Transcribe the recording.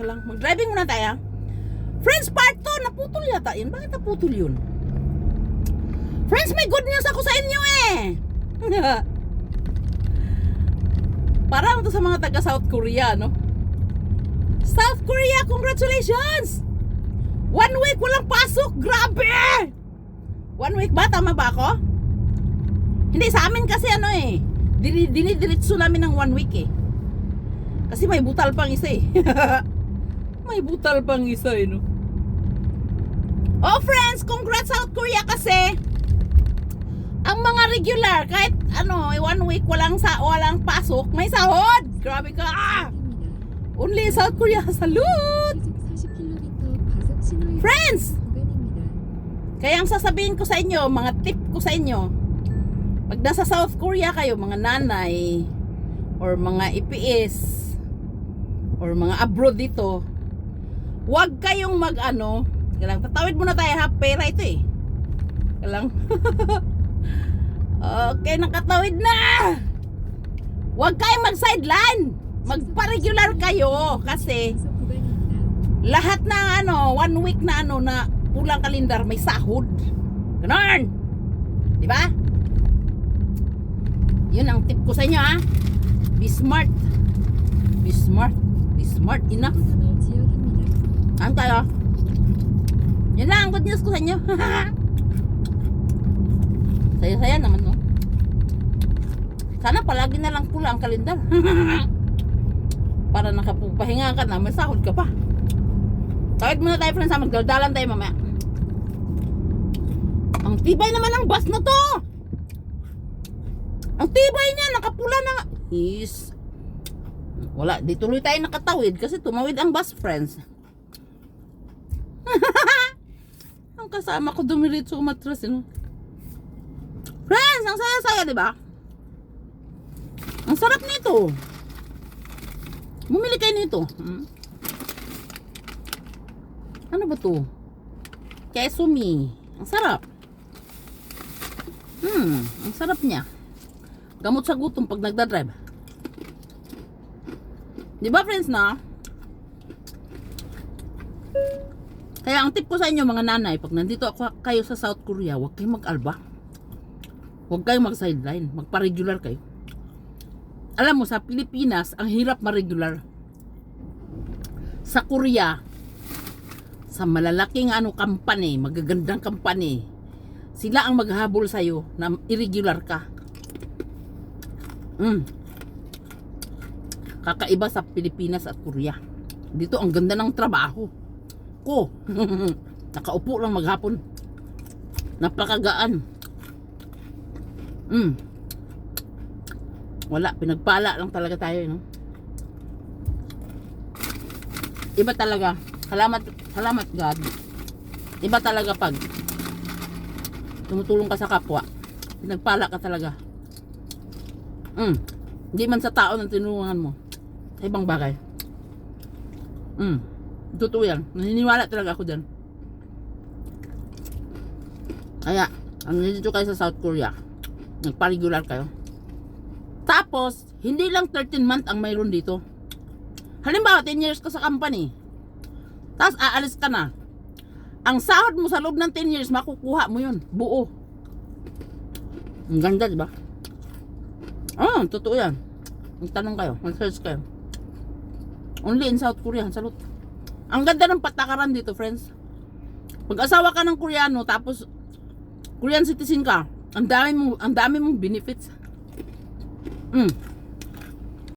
Teka lang, mag-driving muna tayo. Friends, part 2, naputol yata yun. Bakit naputol yun? Friends, may good news ako sa inyo eh. Parang to sa mga taga South Korea, no? South Korea, congratulations! One week walang pasok, grabe! One week ba? Tama ba ako? Hindi, sa amin kasi ano eh. Dini- Dinidiritso namin ng one week eh. Kasi may butal pang isa eh. may butal pang isa eh, no? Oh, friends, congrats South Korea kasi ang mga regular, kahit ano, eh, one week walang sa walang pasok, may sahod. Grabe ka. Ah! Only South Korea, salute! Friends! Kaya ang sasabihin ko sa inyo, mga tip ko sa inyo, pag nasa South Korea kayo, mga nanay, or mga IPS, or mga abroad dito, Huwag kayong mag-ano. Kalang, tatawid muna tayo ha. Pera ito eh. Kalang. okay, nakatawid na! Huwag kayong mag-sideline. Magpa-regular kayo kasi lahat na ano, one week na ano na pulang kalendar may sahod. Ganon! Di ba? Yun ang tip ko sa inyo ha. Be smart. Be smart. Be smart enough. Kain tayo. Yan lang, good news ko sa inyo. Saya-saya naman, no? Sana palagi na lang pula ang kalendar. Para nakapahinga ka na, may sahod ka pa. Tawid muna tayo, friends, ha? Magdaldalan tayo mamaya. Ang tibay naman ng bus na to! Ang tibay niya, nakapula na nga. Is... Wala, di tuloy tayo nakatawid kasi tumawid ang bus, friends. ang kasama ko dumiritso umatras, no? Friends, ang saya-saya, di ba? Ang sarap nito. Bumili kayo nito. Hmm? Ano ba to? Kesumi. Ang sarap. Hmm, ang sarap niya. Gamot sa gutom pag nagdadrive. Di ba friends na? Kaya ang tip ko sa inyo mga nanay, pag nandito ako kayo sa South Korea, huwag kayong mag-alba. Huwag kayong mag-sideline. Magpa-regular kayo. Alam mo, sa Pilipinas, ang hirap ma-regular. Sa Korea, sa malalaking ano company, magagandang company, sila ang maghahabol sa'yo na irregular ka. Mm. Kakaiba sa Pilipinas at Korea. Dito ang ganda ng trabaho ko. Nakaupo lang maghapon. Napakagaan. Mm. Wala, pinagpala lang talaga tayo, no? Iba talaga. Salamat, salamat God. Iba talaga pag tumutulong ka sa kapwa. Pinagpala ka talaga. Mm. Hindi man sa tao na tinulungan mo. Sa ibang bagay. Mm. Totoo yan. Naniniwala talaga ako dyan. Kaya, ang nandito kayo sa South Korea, nagpa-regular kayo. Tapos, hindi lang 13 month ang mayroon dito. Halimbawa, 10 years ka sa company. Tapos, aalis ka na. Ang sahod mo sa loob ng 10 years, makukuha mo yun. Buo. Ang ganda, di ba? Ah, totoo yan. Magtanong kayo, mag-search kayo. Only in South Korea, salute. Ang ganda ng patakaran dito, friends. Pag asawa ka ng Koreano, tapos Korean citizen ka, ang dami mo, ang dami mong benefits. Mm.